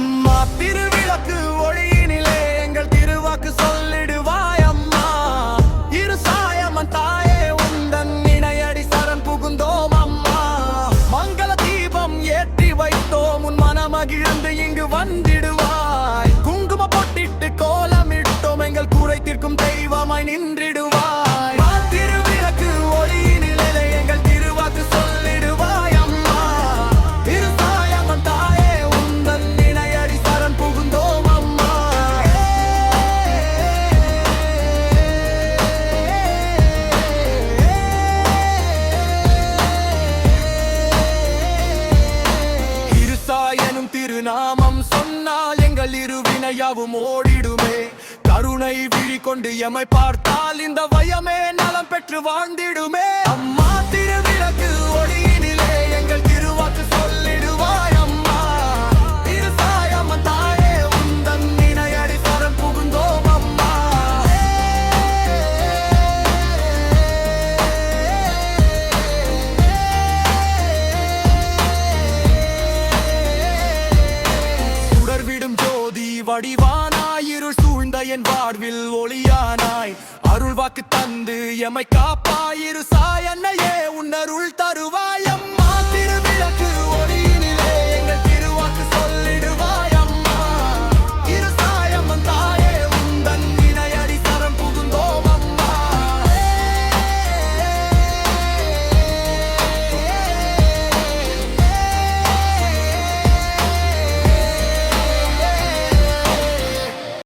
அம்மா திருவிளக்கு ஒளியினிலே எங்கள் திருவாக்கு சொல்லிடுவாய் அம்மா. இரு சாயமன் தாயே உந்தன் இணையடி சரண் புகுந்தோம் அம்மா. மங்கள தீபம் ஏற்றி வைத்தோம் உன் மனமகிழ்ந்து இங்கு வந்திடுவாய். குங்கும பொட்டிட்டு கோலமிட்டோம் எங்கள் கூரை தீர்க்கும் தெய்வமாய் நின்று எனும் திருநாமம் சொன்னால் எங்கள் இருவினையாவும் ஓடிடுமே. கருணை விழி கொண்டு எமை பார்த்தால் இந்த வயமே நலம் பெற்று வாழ்ந்திடுமே. அம்மா வடிவானாயிருள் சூழ்ந்த என் வாழ்வில் ஒளியானாய். அருள் வாக்கு தந்து எமை காப்பாயிரு சாயன்னையே.